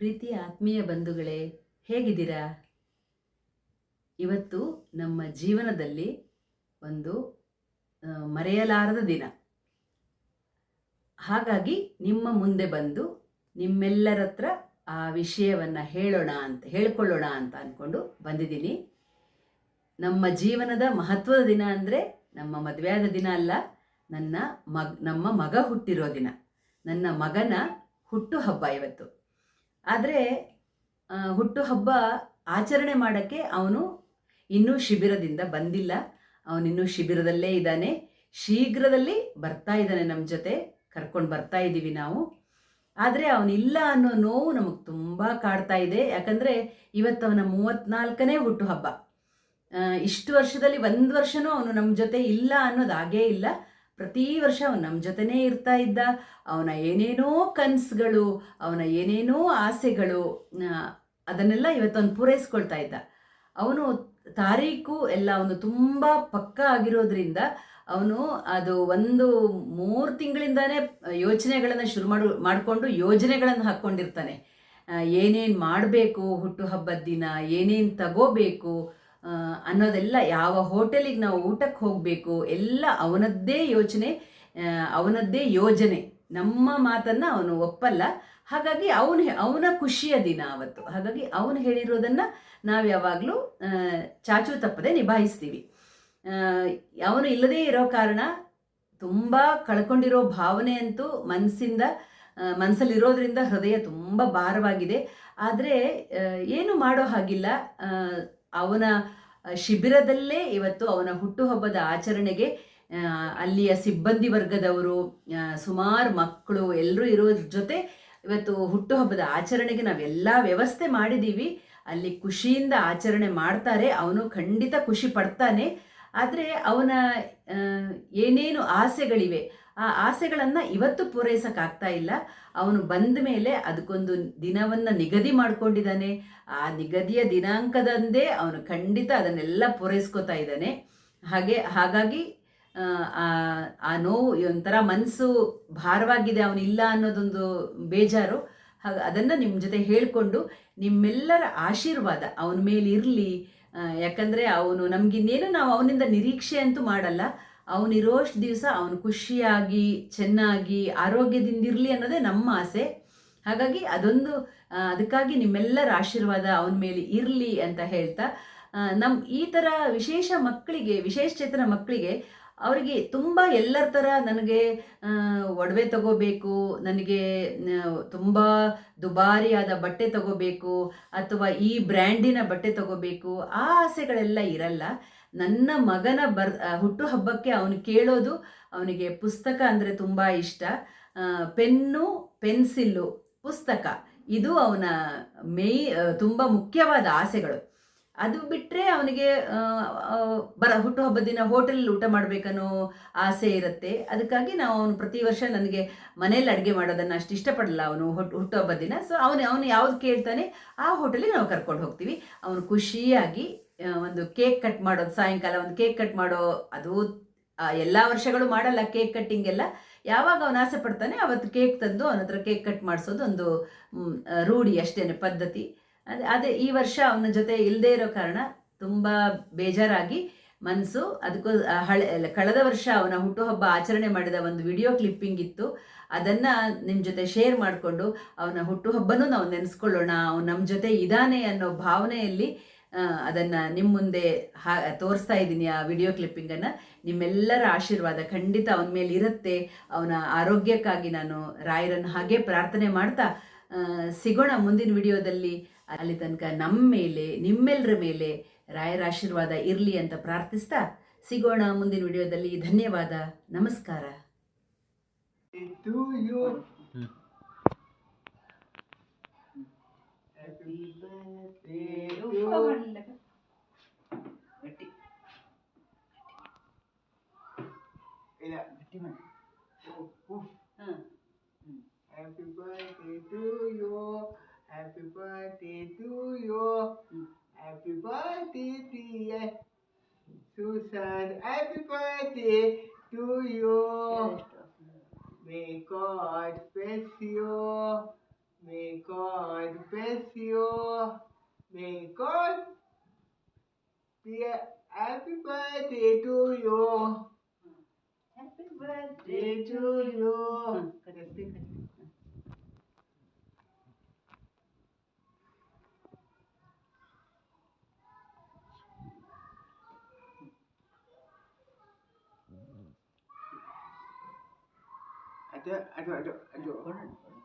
ಪ್ರೀತಿಯ ಆತ್ಮೀಯ ಬಂಧುಗಳೇ, ಹೇಗಿದ್ದೀರಾ? ಇವತ್ತು ನಮ್ಮ ಜೀವನದಲ್ಲಿ ಒಂದು ಮರೆಯಲಾರದ ದಿನ. ಹಾಗಾಗಿ ನಿಮ್ಮ ಮುಂದೆ ಬಂದು ನಿಮ್ಮೆಲ್ಲರ ಹತ್ರ ಆ ವಿಷಯವನ್ನು ಹೇಳೋಣ ಅಂತ, ಹೇಳ್ಕೊಳ್ಳೋಣ ಅಂತ ಅಂದ್ಕೊಂಡು ಬಂದಿದ್ದೀನಿ. ನಮ್ಮ ಜೀವನದ ಮಹತ್ವದ ದಿನ ಅಂದರೆ ನಮ್ಮ ಮದುವೆಯಾದ ದಿನ ಅಲ್ಲ, ನನ್ನ ಮಗ್, ನಮ್ಮ ಮಗ ಹುಟ್ಟಿರೋ ದಿನ. ನನ್ನ ಮಗನ ಹುಟ್ಟು ಹಬ್ಬ ಇವತ್ತು. ಆದರೆ ಹುಟ್ಟುಹಬ್ಬ ಆಚರಣೆ ಮಾಡೋಕ್ಕೆ ಅವನು ಇನ್ನೂ ಶಿಬಿರದಿಂದ ಬಂದಿಲ್ಲ. ಅವನಿನ್ನೂ ಶಿಬಿರದಲ್ಲೇ ಇದ್ದಾನೆ. ಶೀಘ್ರದಲ್ಲಿ ಬರ್ತಾ ಇದ್ದಾನೆ ನಮ್ಮ ಜೊತೆ. ಕರ್ಕೊಂಡು ಬರ್ತಾ ಇದ್ದೀವಿ ನಾವು. ಆದರೆ ಅವನಿಲ್ಲ ಅನ್ನೋ ನೋವು ನಮಗೆ ತುಂಬ ಕಾಡ್ತಾ ಇದೆ. ಯಾಕಂದರೆ ಇವತ್ತು ಅವನ ಮೂವತ್ತ್ನಾಲ್ಕನೇ ಹುಟ್ಟುಹಬ್ಬ. ಇಷ್ಟು ವರ್ಷದಲ್ಲಿ ಒಂದು ವರ್ಷನೂ ಅವನು ನಮ್ಮ ಜೊತೆ ಇಲ್ಲ ಅನ್ನೋದು ಹಾಗೇ ಇಲ್ಲ. ಪ್ರತಿ ವರ್ಷ ಅವನು ನಮ್ಮ ಜೊತೆನೇ ಇರ್ತಾ ಇದ್ದ, ಅವನ ಏನೇನೋ ಕನಸುಗಳು, ಅವನ ಏನೇನೋ ಆಸೆಗಳು ಅದನ್ನೆಲ್ಲ ಇವತ್ತು ಅವನು ಪೂರೈಸ್ಕೊಳ್ತಾ ಇದ್ದ. ಅವನು ತಾರೀಕು ಎಲ್ಲ ಅವನು ತುಂಬ ಪಕ್ಕ ಆಗಿರೋದ್ರಿಂದ ಅವನು ಅದು ಒಂದು ಮೂರು ತಿಂಗಳಿಂದಾನೇ ಯೋಚನೆಗಳನ್ನು ಶುರು ಮಾಡು, ಮಾಡಿಕೊಂಡು ಯೋಜನೆಗಳನ್ನು ಹಾಕ್ಕೊಂಡಿರ್ತಾನೆ. ಏನೇನು ಮಾಡಬೇಕು ಹುಟ್ಟುಹಬ್ಬದ ದಿನ, ಏನೇನು ತಗೋಬೇಕು ಅನ್ನೋದೆಲ್ಲ ಯಾವ ಹೋಟೆಲಿಗೆ ನಾವು ಊಟಕ್ಕೆ ಹೋಗಬೇಕು, ಎಲ್ಲ ಅವನದ್ದೇ ಯೋಚನೆ ಅವನದ್ದೇ ಯೋಜನೆ. ನಮ್ಮ ಮಾತನ್ನು ಅವನು ಒಪ್ಪಲ್ಲ. ಹಾಗಾಗಿ ಅವನು ಅವನ ಖುಷಿಯ ದಿನ ಅವತ್ತು ಹಾಗಾಗಿ ಅವನು ಹೇಳಿರೋದನ್ನು ನಾವು ಯಾವಾಗಲೂ ಚಾಚು ತಪ್ಪದೆ ನಿಭಾಯಿಸ್ತೀವಿ. ಅವನು ಇಲ್ಲದೇ ಇರೋ ಕಾರಣ ತುಂಬ ಕಳ್ಕೊಂಡಿರೋ ಭಾವನೆ ಅಂತೂ ಮನಸ್ಸಿಂದ ಮನಸ್ಸಲ್ಲಿರೋದ್ರಿಂದ ಹೃದಯ ತುಂಬ ಭಾರವಾಗಿದೆ. ಆದರೆ ಏನು ಮಾಡೋ ಹಾಗಿಲ್ಲ. ಅವನ ಶಿಬಿರದಲ್ಲೇ ಇವತ್ತು ಅವನ ಹುಟ್ಟುಹಬ್ಬದ ಆಚರಣೆಗೆ ಅಲ್ಲಿಯ ಸಿಬ್ಬಂದಿ ವರ್ಗದವರು ಸುಮಾರು ಮಕ್ಕಳು ಎಲ್ಲರೂ ಇರೋ ಜೊತೆ ಇವತ್ತು ಹುಟ್ಟುಹಬ್ಬದ ಆಚರಣೆಗೆ ನಾವೆಲ್ಲ ವ್ಯವಸ್ಥೆ ಮಾಡಿದ್ದೀವಿ ಅಲ್ಲಿ ಖುಷಿಯಿಂದ ಆಚರಣೆ ಮಾಡ್ತಾರೆ. ಅವನು ಖಂಡಿತ ಖುಷಿ ಪಡ್ತಾನೆ. ಆದರೆ ಅವನ ಏನೇನು ಆಸೆಗಳಿವೆ ಆ ಆಸೆಗಳನ್ನು ಇವತ್ತು ಪೂರೈಸೋಕ್ಕಾಗ್ತಾ ಇಲ್ಲ. ಅವನು ಬಂದ ಮೇಲೆ ಅದಕ್ಕೊಂದು ದಿನವನ್ನು ನಿಗದಿ ಮಾಡಿಕೊಂಡಿದ್ದಾನೆ. ಆ ನಿಗದಿಯ ದಿನಾಂಕದಂದೇ ಅವನು ಖಂಡಿತ ಅದನ್ನೆಲ್ಲ ಪೂರೈಸ್ಕೋತಾ ಇದ್ದಾನೆ. ಹಾಗೆ ಹಾಗಾಗಿ ಆ, ನೋವು ಒಂಥರ ಮನಸ್ಸು ಭಾರವಾಗಿದೆ ಅವನಿಲ್ಲ ಅನ್ನೋದೊಂದು ಬೇಜಾರು. ಹಾಗೆ ಅದನ್ನು ನಿಮ್ಮ ಜೊತೆ ಹೇಳಿಕೊಂಡು ನಿಮ್ಮೆಲ್ಲರ ಆಶೀರ್ವಾದ ಅವನ ಮೇಲೆ ಇರಲಿ ಯಾಕಂದರೆ ಅವನು ನಮಗಿನ್ನೇನು ನಾವು ಅವನಿಂದ ನಿರೀಕ್ಷೆ ಅಂತೂ ಮಾಡಲ್ಲ. ಅವನಿರೋಷ್ಟು ದಿವಸ ಅವನು ಖುಷಿಯಾಗಿ, ಚೆನ್ನಾಗಿ, ಆರೋಗ್ಯದಿಂದಿರಲಿ ಅನ್ನೋದೇ ನಮ್ಮ ಆಸೆ. ಹಾಗಾಗಿ ಅದೊಂದು ಅದಕ್ಕಾಗಿ ನಿಮ್ಮೆಲ್ಲರ ಆಶೀರ್ವಾದ ಅವನ ಮೇಲೆ ಇರಲಿ ಅಂತ ಹೇಳ್ತಾ ನಮ್ಮ ಈ ಥರ ವಿಶೇಷ ಮಕ್ಕಳಿಗೆ, ವಿಶೇಷ ಚೇತನ ಮಕ್ಕಳಿಗೆ ಅವರಿಗೆ ತುಂಬ ಎಲ್ಲರ ಥರ ನನಗೆ ಒಡವೆ ತಗೋಬೇಕು, ನನಗೆ ತುಂಬ ದುಬಾರಿಯಾದ ಬಟ್ಟೆ ತಗೋಬೇಕು, ಅಥವಾ ಈ ಬ್ರ್ಯಾಂಡಿನ ಬಟ್ಟೆ ತಗೋಬೇಕು, ಆ ಆಸೆಗಳೆಲ್ಲ ಇರಲ್ಲ. ನನ್ನ ಮಗನ ಬರ್ ಹುಟ್ಟುಹಬ್ಬಕ್ಕೆ ಅವನು ಕೇಳೋದು ಅವನಿಗೆ ಪುಸ್ತಕ ಅಂದರೆ ತುಂಬ ಇಷ್ಟ. ಪೆನ್ನು, ಪೆನ್ಸಿಲ್ಲು, ಪುಸ್ತಕ. ಇದು ಅವನ ಮೇ ತುಂಬ ಮುಖ್ಯವಾದ ಆಸೆಗಳು. ಅದು ಬಿಟ್ಟರೆ ಅವನಿಗೆ ಬರ ಹುಟ್ಟುಹಬ್ಬದ ದಿನ ಹೋಟೆಲ್ ಊಟ ಮಾಡಬೇಕನ್ನೋ ಆಸೆ ಇರುತ್ತೆ. ಅದಕ್ಕಾಗಿ ನಾವು ಅವನು ಪ್ರತಿ ವರ್ಷ ನನಗೆ ಮನೇಲಿ ಅಡುಗೆ ಮಾಡೋದನ್ನು ಅಷ್ಟು ಇಷ್ಟಪಡಲ್ಲ ಅವನು ಹುಟ್ಟು ಹುಟ್ಟುಹಬ್ಬದ ದಿನ ಸೊ ಅವನು ಅವನು ಯಾವ್ದು ಕೇಳ್ತಾನೆ, ಆ ಹೋಟೆಲಿಗೆ ನಾವು ಕರ್ಕೊಂಡು ಹೋಗ್ತೀವಿ. ಅವನು ಖುಷಿಯಾಗಿ ಒಂದು ಕೇಕ್ ಕಟ್ ಮಾಡೋದು, ಸಾಯಂಕಾಲ ಒಂದು ಕೇಕ್ ಕಟ್ ಮಾಡೋ, ಅದು ಎಲ್ಲ ವರ್ಷಗಳು ಮಾಡಲ್ಲ ಕೇಕ್ ಕಟ್ಟಿಂಗ್ ಎಲ್ಲ. ಯಾವಾಗ ಅವನು ಆಸೆ ಪಡ್ತಾನೆ, ಅವತ್ತು ಕೇಕ್ ತಂದು ಅವನ ಕೇಕ್ ಕಟ್ ಮಾಡಿಸೋದು ಒಂದು ರೂಢಿ ಅಷ್ಟೇ ಪದ್ಧತಿ. ಅದೇ ಅದೇ ಈ ವರ್ಷ ಅವನ ಜೊತೆ ಇಲ್ಲದೇ ಇರೋ ಕಾರಣ ತುಂಬ ಬೇಜಾರಾಗಿ ಮನಸ್ಸು ಅದಕ್ಕೂ ಹಳೆ ಕಳೆದ ವರ್ಷ ಅವನ ಹುಟ್ಟುಹಬ್ಬ ಆಚರಣೆ ಮಾಡಿದ ಒಂದು ವಿಡಿಯೋ ಕ್ಲಿಪ್ಪಿಂಗ್ ಇತ್ತು. ಅದನ್ನು ನಿಮ್ಮ ಜೊತೆ ಶೇರ್ ಮಾಡಿಕೊಂಡು ಅವನ ಹುಟ್ಟುಹಬ್ಬನೂ ನಾವು ನೆನೆಸ್ಕೊಳ್ಳೋಣ. ಅವನು ನಮ್ಮ ಜೊತೆ ಇದ್ದಾನೆ ಅನ್ನೋ ಭಾವನೆಯಲ್ಲಿ ಅದನ್ನು ನಿಮ್ಮ ಮುಂದೆ ಹಾ, ತೋರಿಸ್ತಾ ಇದ್ದೀನಿ ಆ ವಿಡಿಯೋ ಕ್ಲಿಪ್ಪಿಂಗನ್ನು ನಿಮ್ಮೆಲ್ಲರ ಆಶೀರ್ವಾದ ಖಂಡಿತ ಅವನ ಮೇಲೆ ಇರುತ್ತೆ. ಅವನ ಆರೋಗ್ಯಕ್ಕಾಗಿ ನಾನು ರಾಯರನ್ನು ಹಾಗೆ ಪ್ರಾರ್ಥನೆ ಮಾಡ್ತಾ ಸಿಗೋಣ ಮುಂದಿನ ವಿಡಿಯೋದಲ್ಲಿ. ಅಲ್ಲಿ ತನಕ ನಮ್ಮ ಮೇಲೆ ನಿಮ್ಮೆಲ್ಲರ ಮೇಲೆ ರಾಯರ ಆಶೀರ್ವಾದ ಇರಲಿ ಅಂತ ಪ್ರಾರ್ಥಿಸ್ತಾ ಸಿಗೋಣ ಮುಂದಿನ ವಿಡಿಯೋದಲ್ಲಿ. ಧನ್ಯವಾದ. ನಮಸ್ಕಾರ. To you. Happy birthday. birthday to you. Happy birthday, dear Susan. Happy birthday to you. May God bless you. May God bless you. May God dear happy birthday to you. Happy birthday to you. I don't, I don't, I don't, I don't.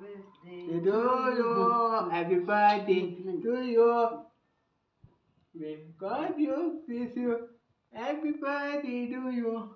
birthday to you. Happy birthday to you. We've you, kiss you. Happy birthday to you.